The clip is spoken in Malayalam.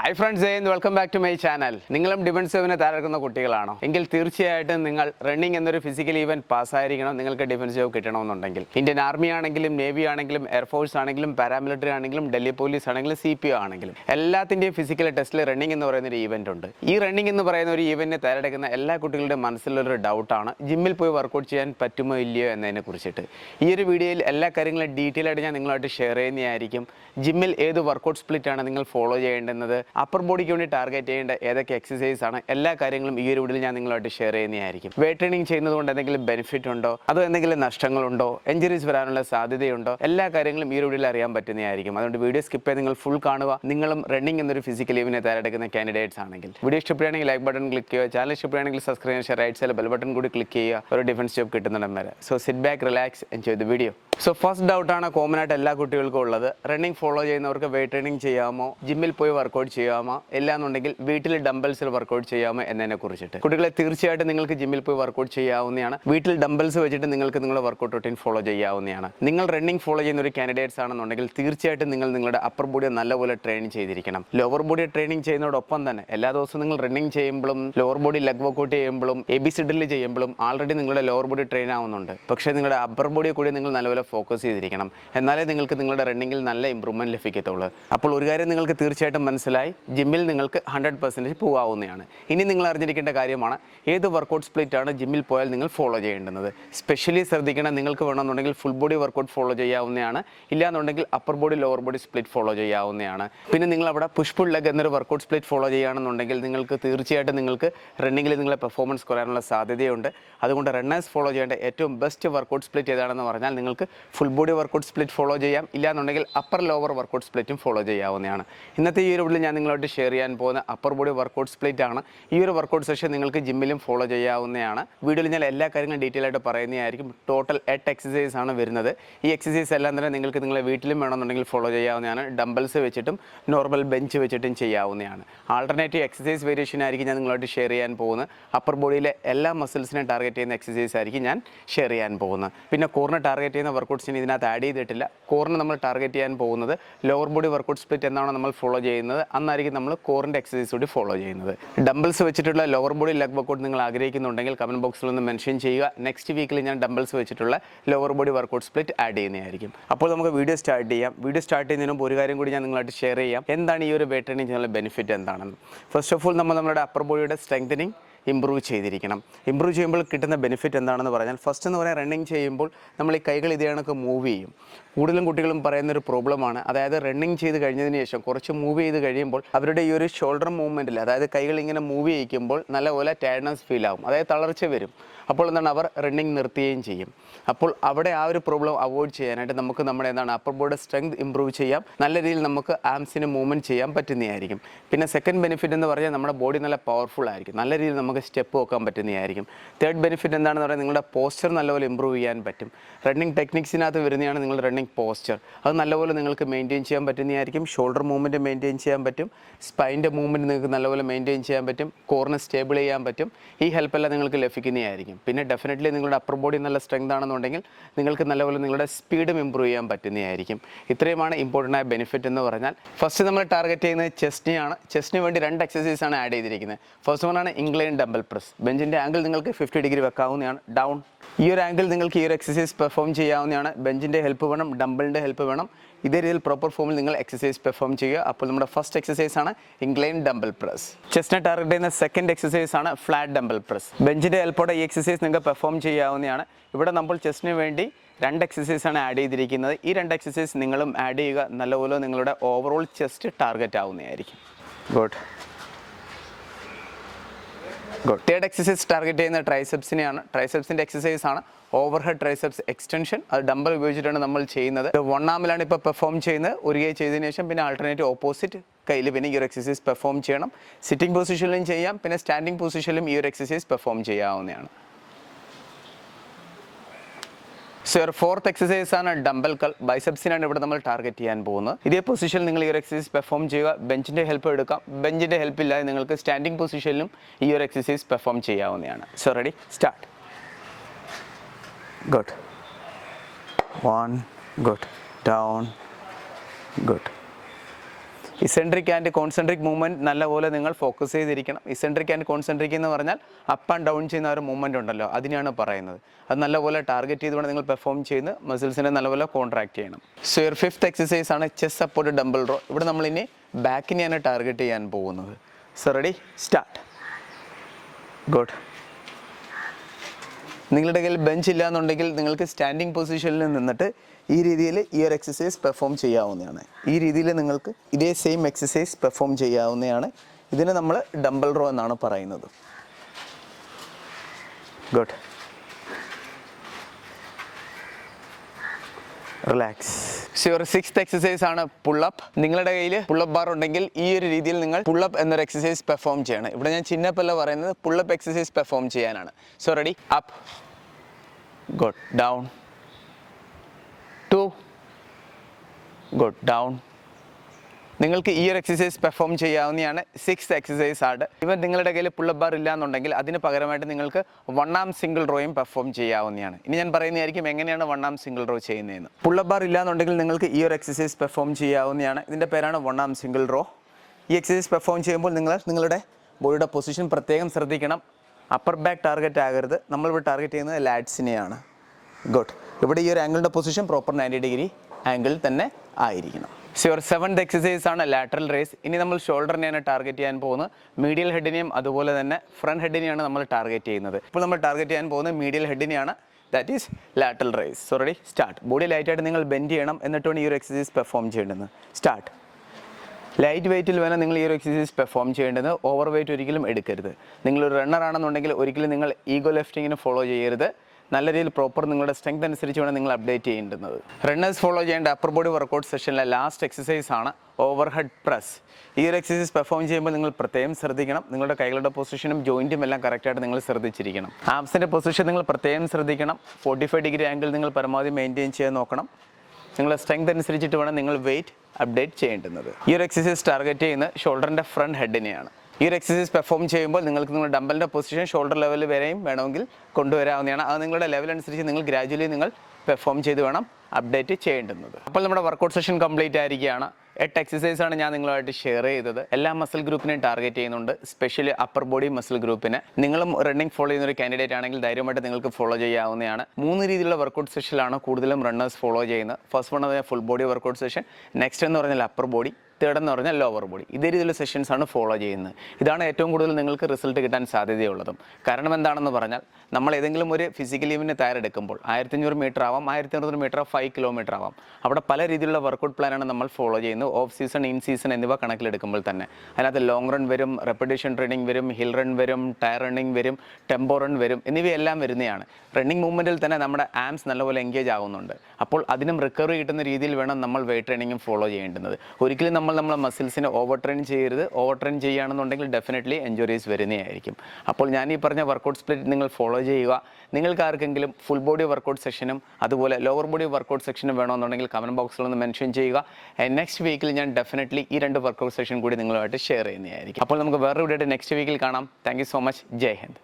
Hi friends welcome back to my channel നിങ്ങളും ഡിഫൻസ് സെവനെ തയ്യാറെടുക്കുന്ന കുട്ടികളാണോ? എങ്കിൽ തീർച്ചയായിട്ടും നിങ്ങൾ റണ്ണിംഗ് എന്നൊരു ഫിസിക്കൽ ഈവന്റ് പാസ്സായിരിക്കണം നിങ്ങൾക്ക് ഡിഫൻസ് ജോബ് കിട്ടണമെന്നുണ്ടെങ്കിൽ. ഇന്ത്യൻ ആർമി ആണെങ്കിലും നേവി ആണെങ്കിലും എയർഫോഴ്സ് ആണെങ്കിലും പാരാമിലിറ്ററി ആണെങ്കിലും ഡൽഹി പോലീസ് ആണെങ്കിലും സി പി ഒ ആണെങ്കിലും. എല്ലാത്തിന്റെയും ഫിസിക്കൽ ടെസ്റ്റിൽ റണ്ണിംഗ് എന്ന് പറയുന്ന ഒരു ഈവന്റ് ഉണ്ട്. ഈ റണ്ണിംഗ് എന്ന് പറയുന്ന ഒരു ഈവന്റിനെ തയ്യാറെടുക്കുന്ന എല്ലാ കുട്ടികളുടെ മനസ്സിലൊരു ഡൗട്ടാണ് ജിമ്മിൽ പോയി വർക്കൗട്ട് ചെയ്യാൻ പറ്റുമോ ഇല്ലയോ എന്നതിനെ കുറിച്ചിട്ട്. ഈ ഒരു വീഡിയോയിൽ എല്ലാ കാര്യങ്ങളും ഡീറ്റെയിൽ ആയിട്ട് ഞാൻ നിങ്ങളായിട്ട് ഷെയർ ചെയ്യുന്നതായിരിക്കും. ജിമ്മിൽ ഏത് വർക്കൗട്ട് സ്പ്ലിറ്റാണ് നിങ്ങൾ ഫോളോ ചെയ്യേണ്ടുന്നത്? അപ്പർ ബോഡിക്ക് വേണ്ടി ടാർഗറ്റ് ചെയ്യേണ്ട ഏതൊക്കെ എക്സസൈസ് ആണ്? എല്ലാ കാര്യങ്ങളും ഈ ഒരു വീഡിയോയിൽ ഞാൻ നിങ്ങളുമായിട്ട് ഷെയർ ചെയ്യുന്നതായിരിക്കും. വെയിറ്റ് ട്രെയിനിങ് ചെയ്യുന്നത് കൊണ്ട് എന്തെങ്കിലും ബെനിഫിറ്റ് ഉണ്ടോ? അതോ എന്തെങ്കിലും നഷ്ടങ്ങളുണ്ടോ? എഞ്ചുറീസ് വരാനുള്ള സാധ്യതയുണ്ടോ? എല്ലാ കാര്യങ്ങളും ഈ ഒരു വീഡിയോയിൽ അറിയാൻ പറ്റുന്നതായിരിക്കും. അതുകൊണ്ട് വീഡിയോ സ്കിപ്പ് ചെയ്ത് നിങ്ങൾ ഫുൾ കാണുക. നിങ്ങളും റണ്ണിംഗ് എന്നൊരു ഫിസിക്കൽ ലീവിനെ തയ്യാറെടുക്കുന്ന കാൻഡിഡേറ്റ്സ് ആണെങ്കിൽ. വീഡിയോ ഇഷ്ടപ്പെടുകയാണെങ്കിൽ ലൈക്ക് ബട്ടൺ ക്ലിക്ക് ചെയ്യുക. ചാനൽ ഇഷ്ടപ്പെടുകയാണെങ്കിൽ സബ്സ്ക്രൈബ് ചെയ്യുക. റൈറ്റ് സൈഡിൽ ബെൽ ബട്ടൺ കൂടി ക്ലിക്ക് ചെയ്യുക. ഒരു ഡിഫൻസ് ജോബ് കിട്ടുന്നിടം വരെ. So sit back relax enjoy the video so first ഡൗട്ടാണ് common ആയിട്ട് എല്ലാ കുട്ടികൾക്കും ഉള്ളത്. റണ്ണിംഗ് ഫോളോ ചെയ്യുന്നവർക്ക് വെയിറ്റ് ട്രെയിനിങ് ചെയ്യാമോ? ജിമ്മിൽ പോയി വർക്കൗട്ട് ചെയ്യാമോ? ഇല്ലാന്നുണ്ടെങ്കിൽ വീട്ടിൽ ഡംബൽസിൽ വർക്കൗട്ട് ചെയ്യാമോ എന്നതിനെ കുറിച്ചിട്ട്. കുട്ടികളെ തീർച്ചയായിട്ടും നിങ്ങൾക്ക് ജിമ്മിൽ പോയി വർക്കൗട്ട് ചെയ്യാവുന്നതാണ്. വീട്ടിൽ ഡംബൽസ് വെച്ചിട്ട് നിങ്ങൾക്ക് നിങ്ങളുടെ വർക്കൗട്ട് റൊട്ടീൻ ഫോളോ ചെയ്യാവുന്നതാണ്. നിങ്ങൾ റണ്ണിംഗ് ഫോളോ ചെയ്യുന്ന ഒരു കാൻഡിഡേറ്റ്സ് ആണെന്നുണ്ടെങ്കിൽ തീർച്ചയായിട്ടും നിങ്ങൾ നിങ്ങളുടെ അപ്പർ ബോഡി നല്ലപോലെ ട്രെയിൻ ചെയ്തിരിക്കണം. ലോവർ ബോഡി ട്രെയിനിങ് ചെയ്യുന്നതോടൊപ്പം തന്നെ എല്ലാ ദിവസവും നിങ്ങൾ റണ്ണിങ് ചെയ്യുമ്പോഴും ലോവർ ബോഡി ലെഗ് വർക്കൗട്ട് ചെയ്യുമ്പോഴും എ ബി സിഡിൽ ചെയ്യുമ്പോഴും ആൾറെഡി നിങ്ങളുടെ ലോവർ ബോഡി ട്രെയിൻ ആവുന്നുണ്ട്. പക്ഷേ നിങ്ങളുടെ അപ്പർ ബോഡിയെ കൂടി നിങ്ങൾ നല്ലപോലെ ഫോക്കസ് ചെയ്തിരിക്കണം. എന്നാലേ നിങ്ങൾക്ക് നിങ്ങളുടെ റണ്ണിങ്ങിൽ നല്ല ഇമ്പ്രൂവ്മെന്റ് ലഭിക്കത്തുള്ളൂ. അപ്പോൾ ഒരു കാര്യം നിങ്ങൾക്ക് തീർച്ചയായിട്ടും മനസ്സിലായി. ജിമ്മിൽ നിങ്ങൾക്ക് ഹൺഡ്രഡ് പെർസെന്റേജ് പോകാവുന്നതാണ് ഇനി നിങ്ങൾ അറിഞ്ഞിരിക്കേണ്ട കാര്യമാണ് ഏത് വർക്കൗട്ട് സ്പ്ലിറ്റ് ആണ് ജിമ്മിൽ പോയാൽ നിങ്ങൾ ഫോളോ ചെയ്യേണ്ടുന്നത്. സ്പെഷ്യലി ശ്രദ്ധിക്കണം നിങ്ങൾക്ക് വേണമെന്നുണ്ടെങ്കിൽ ഫുൾ ബോഡി വർക്കൗട്ട് ഫോളോ ചെയ്യാവുന്നതാണ് ഇല്ലാന്നുണ്ടെങ്കിൽ upper body lower body split follow ചെയ്യാവുന്നതാണ്. പിന്നെ നിങ്ങൾ അവിടെ പുഷ് പുൾ ലെഗ് എന്നൊരു വർക്കൗട്ട് സ്പ്ലിറ്റ് ഫോളോ ചെയ്യുകയാണെന്നുണ്ടെങ്കിൽ നിങ്ങൾക്ക് തീർച്ചയായിട്ടും നിങ്ങൾക്ക് റണ്ണിങ്ങിൽ നിങ്ങളെ പെർഫോമൻസ് കുറയാനുള്ള സാധ്യതയുണ്ട്. അതുകൊണ്ട് റണ്ണേഴ്സ് ഫോളോ ചെയ്യേണ്ട ഏറ്റവും ബെസ്റ്റ് വർക്കൗട്ട് സ്പ്ലിറ്റ് ഏതാണെന്ന് പറഞ്ഞാൽ നിങ്ങൾക്ക് full body workout split follow ചെയ്യാം. ഇല്ലാന്നുണ്ടെങ്കിൽ അപ്പർ ലോവർ വർക്കൗട്ട് സ്പ്ലിറ്റും ഫോളോ ചെയ്യാവുന്നതാണ്. ഇന്നത്തെ ഈ ഒരു ഞാൻ നിങ്ങളോട് ഷെയർ ചെയ്യാൻ പോകുന്ന അപ്പർ ബോഡി വർക്കൗട്ട് സ്പ്ലിറ്റ് ആണ്. ഈ ഒരു വർക്കൗട്ട് സെഷൻ നിങ്ങൾക്ക് ജിമ്മിലും ഫോളോ ചെയ്യാവുന്നതാണ്. വീഡിയോയിൽ ഞാൻ എല്ലാ കാര്യങ്ങളും ഡീറ്റെയിൽ ആയിട്ട് പറയുന്നതായിരിക്കും. ടോട്ടൽ എട്ട് എക്സസൈസ് ആണ് വരുന്നത്. ഈ എക്സസൈസ് എല്ലാം തന്നെ നിങ്ങൾക്ക് നിങ്ങളെ വീട്ടിലും വേണമെന്നുണ്ടെങ്കിൽ ഫോളോ ചെയ്യാവുന്നതാണ്. ഡംബൽസ് വെച്ചിട്ടും നോർമൽ ബെഞ്ച് വെച്ചിട്ടും ചെയ്യാവുന്നതാണ്. ആൾട്ടർനേറ്റീവ് എക്സസൈസ് വേരിയേഷൻ ആയിരിക്കും ഞാൻ നിങ്ങളോട് ഷെയർ ചെയ്യാൻ പോകുന്നത്. അപ്പർ ബോഡിയിലെ എല്ലാ മസിൽസിനെ ടാർഗറ്റ് ചെയ്യുന്ന എക്സസൈസ് ആയിരിക്കും ഞാൻ ഷെയർ ചെയ്യാൻ പോകുന്നത്. പിന്നെ കോറിനെ ടാർഗറ്റ് ചെയ്യുന്ന വർക്കൗട്ട്സിന് ഇതിനകത്ത് ആഡ് ചെയ്തിട്ടില്ല. കോറിന് നമ്മൾ ടാർഗറ്റ് ചെയ്യാൻ പോകുന്നത്. ലോവർ ബോഡി വർക്കൗട്ട് സ്പ്ലിറ്റ് എന്നാണ് നമ്മൾ ഫോളോ ചെയ്യുന്നത്. അന്നായിരിക്കും നമ്മൾ കോറിന്റെ എക്സസൈസ് കൂടി ഫോളോ ചെയ്യുന്നത്. ഡംബിൾസ് വെച്ചിട്ടുള്ള ലോവർ ബോഡി ലെഗ് വർക്കൗട്ട് നിങ്ങൾ ആഗ്രഹിക്കുന്നുണ്ടെങ്കിൽ കമന്റ് ബോക്സിൽ ഒന്ന് മെൻഷൻ ചെയ്യുക. നെക്സ്റ്റ് വീക്കിൽ ഞാൻ ഡംബിൾസ് വെച്ചിട്ടുള്ള lower body workout split add ചെയ്യുന്നതായിരിക്കും. അപ്പോൾ നമുക്ക് വീഡിയോ സ്റ്റാർട്ട് ചെയ്യാം. വീഡിയോ സ്റ്റാർട്ട് ചെയ്യുന്നതിന് മുമ്പ് ഒരു കാര്യം കൂടി ഞാൻ നിങ്ങളായിട്ട് ഷെയർ ചെയ്യാം. എന്താണ് ഈ ഒരു വെയിറ്റ് ട്രെയിനിങ് ചെയ്യുന്ന ബെനിഫിറ്റ് എന്താണെന്ന്? ഫസ്റ്റ് ഓഫ് ഓൾ നമ്മൾ നമ്മുടെ അപ്പർ ബോഡിയുടെ സ്ട്രെങ്തനിങ് ഇമ്പ്രൂവ് ചെയ്തിരിക്കണം. ഇമ്പ്രൂവ് ചെയ്യുമ്പോൾ കിട്ടുന്ന ബെനിഫിറ്റ് എന്താണെന്ന് പറഞ്ഞാൽ ഫസ്റ്റ് എന്ന് പറയാൻ റണ്ണിങ് ചെയ്യുമ്പോൾ നമ്മൾ ഈ കൈകൾ ഇതേ കണക്ക് മൂവ് ചെയ്യും. കൂടുതലും കുട്ടികളും പറയുന്ന ഒരു പ്രോബ്ലമാണ്. അതായത് റണ്ണിങ് ചെയ്ത് കഴിഞ്ഞതിന് ശേഷം കുറച്ച് മൂവ് ചെയ്ത് കഴിയുമ്പോൾ അവരുടെ ഈ ഒരു ഷോൾഡർ മൂവ്മെന്റിൽ അതായത് കൈകൾ ഇങ്ങനെ മൂവ് ചെയ്യിക്കുമ്പോൾ നല്ലപോലെ ടയർഡ്നെസ് ഫീൽ ആവും. അതായത് തളർച്ച വരും. അപ്പോൾ എന്താണ്? അവർ റണ്ണിങ് നിർത്തുകയും ചെയ്യും. അപ്പോൾ അവിടെ ആ ഒരു പ്രോബ്ലം അവോയ്ഡ് ചെയ്യാനായിട്ട് നമുക്ക് നമ്മുടെ എന്താണ്? അപ്പർ ബോഡി സ്ട്രെങ്ത് ഇമ്പ്രൂവ് ചെയ്യാം. നല്ല രീതിയിൽ നമുക്ക് ആംസിന് മൂവ്മെന്റ് ചെയ്യാൻ പറ്റുന്നതായിരിക്കും. പിന്നെ സെക്കൻഡ് ബെനിഫിറ്റ് എന്ന് പറഞ്ഞാൽ നമ്മുടെ ബോഡി നല്ല പവർഫുൾ ആയിരിക്കും. നല്ല രീതിയിൽ നമുക്ക് സ്റ്റെപ്പ് വെക്കാൻ പറ്റുന്നതായിരിക്കും. തേർഡ് ബെനിഫിറ്റ് എന്താണെന്ന് പറഞ്ഞാൽ നിങ്ങളുടെ പോസ്റ്റർ നല്ലപോലെ ഇമ്പ്രൂവ് ചെയ്യാൻ പറ്റും. റണ്ണിങ് ടെക്നിക്സിനകത്ത് വരുന്നതാണ് നിങ്ങൾ റണ്ണിങ് പോസ്ചർ അത് നല്ലപോലെ നിങ്ങൾക്ക് മെയിന്റെയിൻ ചെയ്യാൻ പറ്റുന്നതായിരിക്കും. ഷോൾഡർ മൂവ്മെന്റ് മെയിന്റെയിൻ ചെയ്യാൻ പറ്റും. സ്പൈന്റെ മൂവ്മെന്റ് നിങ്ങൾക്ക് നല്ലപോലെ മെയിന്റെയിൻ ചെയ്യാൻ പറ്റും. കോറിനെ സ്റ്റേബിൾ ചെയ്യാൻ പറ്റും. ഈ ഹെൽപ്പെല്ലാം നിങ്ങൾക്ക് ലഭിക്കുന്നതായിരിക്കും. പിന്നെ ഡെഫിനറ്റ്ലി നിങ്ങളുടെ അപ്പർ ബോഡി നല്ല സ്ട്രെങ്ത് ആണെന്നുണ്ടെങ്കിൽ നിങ്ങൾക്ക് നല്ലപോലെ നിങ്ങളുടെ സ്പീഡും ഇമ്പ്രൂവ് ചെയ്യാൻ പറ്റുന്നതായിരിക്കും. ഇത്രയുമാണ് ഇമ്പോർട്ടന്റ് ആയ ബെനിഫിറ്റ് എന്ന് പറഞ്ഞാൽ. ഫസ്റ്റ് നമ്മൾ ടാർഗറ്റ് ചെയ്യുന്നത് ചെസ്റ്റിനെയാണ് ചെസ്റ്റിന് വേണ്ടി രണ്ട് എക്സസൈസ് ആണ് ആഡ് ചെയ്തിരിക്കുന്നത്. ഫസ്റ്റ് വൺ ആണ് ഇംഗ്ലൈൻ ഡബിൾ പ്രസ് ബെഞ്ചിന്റെ ആംഗിൾ നിങ്ങൾക്ക് ഫിഫ്റ്റി ഡിഗ്രി വെക്കാവുന്നതാണ്. ഡൗൺ ഈ ഒരു ആംഗിൾ നിങ്ങൾക്ക് ഈ ഒരു എക്സസൈസ് പെർഫോം ചെയ്യാവുന്നതാണ്. ബെഞ്ചിന്റെ ഹെൽപ്പ് വേണം ഡംബിളിന്റെ ഹെൽപ്പ് വേണം. ഇതേ രീതിയിൽ പ്രോപ്പർ ഫോമിൽ നിങ്ങൾ എക്സസൈസ് പെർഫോം ചെയ്യുക. അപ്പോൾ നമ്മുടെ ഫസ്റ്റ് എക്സസൈസ് ആണ് ഇംഗ്ലൈൻ ഡംബിൾ പ്രസ് ചെസ്റ്റിനെ ടാർഗറ്റ് ചെയ്യുന്ന സെക്കൻഡ് എക്സസൈസ് ആണ് ഫ്ലാറ്റ് ഡംബിൾ പ്രസ് ബെഞ്ചിന്റെ ഹെൽപ്പോടെ ഈ എക്സസൈസ് നിങ്ങൾക്ക് പെർഫോം ചെയ്യാവുന്നതാണ്. ഇവിടെ നമ്മൾ ചെസ്റ്റിന് വേണ്ടി രണ്ട് എക്സസൈസ് ആണ് ആഡ് ചെയ്തിരിക്കുന്നത്. ഈ രണ്ട് എക്സസൈസ് നിങ്ങളും ആഡ് ചെയ്യുക. നല്ലപോലെ നിങ്ങളുടെ ഓവറോൾ ചെസ്റ്റ് ടാർഗറ്റ് ആവുന്നതായിരിക്കും. ഗുഡ് ഗുഡ് എക്സസൈസ് ടാർഗറ്റ് ചെയ്യുന്ന ട്രൈസെപ്സിനെയാണ് ട്രൈസെപ്സിന്റെ എക്സസൈസ് ആണ്. ഓവർ ഹെഡ് ട്രൈസെപ്സ് എക്സ്റ്റൻഷൻ അത് ഡംബൽ ഉപയോഗിച്ചിട്ടാണ് നമ്മൾ ചെയ്യുന്നത്. വൺ ആമിലാണ് ഇപ്പോൾ പെർഫോം ചെയ്യുന്നത്. ഒരു കൈ ചെയ്തതിന് ശേഷം പിന്നെ ആൾട്ടർനേറ്റീവ് ഓപ്പോസിറ്റ് കയ്യിൽ പിന്നെ ഈ ഒരു എക്സസൈസ് പെർഫോം ചെയ്യണം. സിറ്റിംഗ് പൊസിഷനിലും ചെയ്യാം. പിന്നെ സ്റ്റാൻഡിംഗ് പൊസിഷനിലും ഈ ഒരു എക്സസൈസ് പെർഫോം ചെയ്യാവുന്നതാണ്. സർ ഫോർത്ത് എക്സസൈസ് ആണ് ഡംബൽ കൾ ബൈസെപ്സിനാണ് ഇവിടെ നമ്മൾ ടാർഗറ്റ് ചെയ്യാൻ പോകുന്നത്. ഇതേ പൊസിഷനിൽ നിങ്ങൾ ഈ ഒരു എക്സസൈസ് പെർഫോം ചെയ്യുക. ബെഞ്ചിന്റെ ഹെൽപ്പ് എടുക്കാം. ബെഞ്ചിന്റെ ഹെൽപ്പ് ഇല്ലാതെ നിങ്ങൾക്ക് സ്റ്റാൻഡിംഗ് പൊസിഷനിലും ഈ ഒരു എക്സസൈസ് പെർഫോം ചെയ്യാവുന്നതാണ്. So ready start good one good down good eccentric and concentric movement നല്ലപോലെ നിങ്ങൾ ഫോക്കസ് ചെയ്തിരിക്കണം. ഇസെൻട്രിക് ആൻഡ് കോൺസെൻട്രിക് എന്ന് പറഞ്ഞാൽ അപ്പ് ആൻഡ് ഡൗൺ ചെയ്യുന്ന ഒരു മൂവ്മെന്റ് ഉണ്ടല്ലോ അതിനെയാണ് പറയുന്നത്. അത് നല്ലപോലെ ടാർഗറ്റ് ചെയ്തുകൊണ്ട് നിങ്ങൾ പെർഫോം ചെയ്യുന്ന മസിൽസിനെ നല്ലപോലെ കോൺട്രാക്ട് ചെയ്യണം. സോ യുവർ ഫിഫ്ത്ത് എക്സസൈസ് ആണ് ചെസ് സപ്പോർട്ട് ഡംബിൾ റോ ഇവിടെ നമ്മൾ ഇനി ബാക്കിനെയാണ് ടാർഗറ്റ് ചെയ്യാൻ പോകുന്നത്. സോ റെഡി സ്റ്റാർട്ട് ഗുഡ് നിങ്ങളുടെ കയ്യിൽ ബെഞ്ച് ഇല്ല എന്നുണ്ടെങ്കിൽ നിങ്ങൾക്ക് സ്റ്റാൻഡിങ് പൊസിഷനിൽ നിന്നിട്ട് ഈ രീതിയിൽ ഈ ഒരു എക്സസൈസ് പെർഫോം ചെയ്യാവുന്നതാണ്. ഈ രീതിയിൽ നിങ്ങൾക്ക് ഇതേ സെയിം എക്സസൈസ് പെർഫോം ചെയ്യാവുന്നതാണ്. ഇതിന് നമ്മൾ ഡംബൽ റോ എന്നാണ് പറയുന്നത്. Good relax your sixth exercise ആണ് പുള്ളപ്പ് നിങ്ങളുടെ കയ്യിൽ പുള്ളപ്പ് ബാർ ഉണ്ടെങ്കിൽ ഈ ഒരു രീതിയിൽ നിങ്ങൾ പുള്ളപ്പ് എന്നൊരു എക്സസൈസ് പെർഫോം ചെയ്യണം. ഇവിടെ ഞാൻ ചിന്നപ്പല്ല പറയുന്നത് പുള്ളപ്പ് എക്സസൈസ് പെർഫോം ചെയ്യാനാണ്. So ready up good down two good down നിങ്ങൾക്ക് ഈ ഒരു എക്സസൈസ് പെർഫോം ചെയ്യാവുന്നതാണ്. സിക്സ് എക്സസൈസ് ആണ്. ഇവൻ നിങ്ങളുടെ കയ്യിൽ പുള്ളപ്പ് ബാർ ഇല്ല എന്നുണ്ടെങ്കിൽ അതിന് പകരമായിട്ട് നിങ്ങൾക്ക് വണ്ണാം സിംഗിൾ റോയും പെർഫോം ചെയ്യാവുന്നതാണ്. ഇനി ഞാൻ പറയുന്നതായിരിക്കും എങ്ങനെയാണ് വണ്ണാം സിംഗിൾ റോ ചെയ്യുന്നതെന്ന്. പുള്ളപ്പ് ബാർ ഇല്ല എന്നുണ്ടെങ്കിൽ നിങ്ങൾക്ക് ഈ ഒരു എക്സസൈസ് പെർഫോം ചെയ്യാവുന്നതാണ്. ഇതിന്റെ പേരാണ് വണ്ണാം സിംഗിൾ റോ ഈ എക്സസൈസ് പെർഫോം ചെയ്യുമ്പോൾ നിങ്ങൾ നിങ്ങളുടെ ബോഡിയുടെ പൊസിഷൻ പ്രത്യേകം ശ്രദ്ധിക്കണം. അപ്പർ ബാക്ക് ടാർഗറ്റ് ആകരുത്. നമ്മളിവിടെ ടാർഗറ്റ് ചെയ്യുന്നത് ലാറ്റ്സിനെയാണ് ഗുഡ് ഇവിടെ ഈ ഒരു ആംഗിളിന്റെ position proper ninety degree angle തന്നെ ആയിരിക്കണം. യുവർ സെവൻത് എക്സസൈസ് ആണ് ലാറ്ററൽ റേസ് ഇനി നമ്മൾ ഷോൾഡറിനെയാണ് ടാർഗറ്റ് ചെയ്യാൻ പോകുന്നത്. മീഡിയൽ ഹെഡിനെയും അതുപോലെ തന്നെ ഫ്രണ്ട് ഹെഡിനെയാണ് നമ്മൾ ടാർഗറ്റ് ചെയ്യുന്നത്. ഇപ്പോൾ നമ്മൾ ടാർഗറ്റ് ചെയ്യാൻ പോകുന്നത് medial ഹെഡിനെയാണ് that is lateral raise so ready start body ലൈറ്റായിട്ട് നിങ്ങൾ ബെൻഡ് ചെയ്യണം എന്നിട്ടാണ് ഈ ഒരു എക്സസൈസ് പെർഫോം ചെയ്യേണ്ടത്. സ്റ്റാർട്ട് ലൈറ്റ് വെയിറ്റിൽ വേണം നിങ്ങൾ ഈ ഒരു എക്സസൈസ് പെർഫോം ചെയ്യേണ്ടത്. ഓവർ വെയിറ്റ് ഒരിക്കലും എടുക്കരുത്. നിങ്ങളൊരു റണ്ണർ ആണെന്നുണ്ടെങ്കിൽ ഒരിക്കലും നിങ്ങൾ ഈഗോ ലിഫ്റ്റിങ്ങിന് ഫോളോ ചെയ്യരുത്. നല്ല രീതിയിൽ പ്രോപ്പർ നിങ്ങളുടെ സ്ട്രെങ്ത് അനുസരിച്ച് വേണം നിങ്ങൾ അപ്ഡേറ്റ് ചെയ്യേണ്ടുന്നത്. റണ്ണേഴ്സ് ഫോളോ ചെയ്യേണ്ട അപ്പർ ബോഡി വർക്കൗട്ട് സെഷനിലെ ലാസ്റ്റ് എക്സസൈസ് ആണ് ഓവർ ഹെഡ് പ്രസ് ഈ ഒരു എക്സസൈസ് പെർഫോം ചെയ്യുമ്പോൾ നിങ്ങൾ പ്രത്യേകം ശ്രദ്ധിക്കണം. നിങ്ങളുടെ കൈകളുടെ പൊസിഷനും ജോയിന്റും എല്ലാം കറക്റ്റായിട്ട് നിങ്ങൾ ശ്രദ്ധിച്ചിരിക്കണം. ആംസിന്റെ പൊസിഷൻ നിങ്ങൾ പ്രത്യേകം ശ്രദ്ധിക്കണം. ഫോർട്ടി ഫൈവ് ഡിഗ്രി ആംഗിൾ നിങ്ങൾ പരമാവധി മെയിന്റെയിൻ ചെയ്യാൻ നോക്കണം. നിങ്ങളുടെ സ്ട്രെങ്ത് അനുസരിച്ചിട്ട് വേണം നിങ്ങൾ വെയിറ്റ് അപ്ഡേറ്റ് ചെയ്യേണ്ടുന്നത്. ഈ ഒരു എക്സസൈസ് ടാർഗറ്റ് ചെയ്യുന്നത് ഷോൾഡറിന്റെ ഫ്രണ്ട് ഹെഡിനെയാണ് ഈ ഒരു എക്സസൈസ് പെർഫോം ചെയ്യുമ്പോൾ നിങ്ങൾക്ക് നിങ്ങളുടെ ഡമ്പലിന്റെ പൊസിഷൻ ഷോൾഡർ ലെവൽ വരെയും വേണമെങ്കിൽ കൊണ്ടുവരാവുന്നതാണ്. അത് നിങ്ങളുടെ ലെവൽ അനുസരിച്ച് നിങ്ങൾ ഗ്രാജുവലി നിങ്ങൾ പെർഫോം ചെയ്ത് വേണം അപ്ഡേറ്റ് ചെയ്യേണ്ടുന്നത്. അപ്പോൾ നമ്മുടെ വർക്കൗട്ട് സെഷൻ കംപ്ലീറ്റ് ആയിരിക്കുകയാണ്. എട്ട് എക്സസൈസാണ് ഞാൻ നിങ്ങളുമായിട്ട് ഷെയർ ചെയ്തത്. എല്ലാ മസിൽ ഗ്രൂപ്പിനെയും ടാർഗറ്റ് ചെയ്യുന്നുണ്ട്. സ്പെഷ്യലി അപ്പർ ബോഡി മസിൽ ഗ്രൂപ്പിന് നിങ്ങളും റണ്ണിങ് ഫോളോ ചെയ്യുന്ന ഒരു കാൻഡിഡേറ്റ് ആണെങ്കിൽ ധൈര്യമായിട്ട് നിങ്ങൾക്ക് ഫോളോ ചെയ്യാവുന്നതാണ്. മൂന്ന് രീതിയിലുള്ള വർക്കൗട്ട് സെഷനിലാണ് കൂടുതലും റണ്ണേഴ്സ് ഫോളോ ചെയ്യുന്നത്. ഫസ്റ്റ് വൺ പറഞ്ഞാൽ full body workout session next എന്ന് പറഞ്ഞാൽ അപ്പർ ബോഡി തേർഡ് എന്ന് പറഞ്ഞാൽ ലോവർ ബോഡി ഇതേ രീതിയിലുള്ള സെഷൻസ് ആണ് ഫോളോ ചെയ്യുന്നത്. ഇതാണ് ഏറ്റവും കൂടുതൽ നിങ്ങൾക്ക് റിസൾട്ട് കിട്ടാൻ സാധ്യതയുള്ളതും. കാരണം എന്താണെന്ന് പറഞ്ഞാൽ നമ്മൾ ഏതെങ്കിലും ഒരു ഫിസിക്കൽ ഇവന്റ് തയ്യാറെടുക്കുമ്പോൾ ആയിരത്തി അഞ്ഞൂറ് മീറ്റർ ആവാം ആയിരത്തി അറുന്നൂറ് മീറ്റർ ഫൈവ് കിലോമീറ്റർ ആവാം. അവിടെ പല രീതിയിലുള്ള വർക്കൗട്ട് പ്ലാനാണ് നമ്മൾ ഫോളോ ചെയ്യുന്നത്. ഓഫ് സീസൺ ഇൻ സീസൺ എന്നിവ കണക്കിലെടുക്കുമ്പോൾ തന്നെ. അതിനകത്ത് ലോങ് റൺ വരും റെപ്പറ്റേഷൻ ട്രെയിനിങ് വരും ഹിൽ റൺ വരും ടയർ റണ്ണിങ് വരും ടെമ്പോ റൺ വരും എന്നിവയെല്ലാം വരുന്നതാണ്. റണ്ണിങ് മൂവ്മെന്റിൽ തന്നെ നമ്മുടെ ആംസ് നല്ലപോലെ എൻഗേജ് ആവുന്നുണ്ട്. അപ്പോൾ അതിനും റിക്കവറി കിട്ടുന്ന രീതിയിൽ വേണം നമ്മൾ വെയിറ്റ് ട്രെയിനിങ്ങും ഫോളോ ചെയ്യേണ്ടുന്നത്. ഒരിക്കലും നമ്മൾ നമ്മളെ മസിൽസിനെ ഓവർ ട്രെയിൻ ചെയ്യരുത്. ഓവർ ട്രെയിൻ ചെയ്യുകയാണെന്നുണ്ടെങ്കിൽ ഡെഫിനറ്റ്ലി എൻജുറീസ് വരുന്നതായിരിക്കും. അപ്പോൾ ഞാൻ ഈ പറഞ്ഞ വർക്കൗട്ട് സ്പ്ലിറ്റ് നിങ്ങൾ ഫോളോ ചെയ്യുക. നിങ്ങൾക്ക് ആർക്കെങ്കിലും ഫുൾ ബോഡി വർക്കൗട്ട് സെഷനും അതുപോലെ ലോവർ ബോഡി വർക്കൗട്ട് സെക്ഷനും വേണമെന്നുണ്ടെങ്കിൽ കമന്റ് ബോക്സിൽ ഒന്ന് മെൻഷൻ ചെയ്യുക. നെക്സ്റ്റ് വീക്കിൽ ഞാൻ ഡെഫിനറ്റ്ലി ഈ രണ്ട് വർക്കൗട്ട് സെഷൻ കൂടി നിങ്ങളുമായിട്ട് ഷെയർ ചെയ്യുന്നതായിരിക്കും. അപ്പോൾ നമുക്ക് വേറെ വീഡിയോ നെക്സ്റ്റ് വീക്കിൽ കാണാം. Thank so much Jai Hind.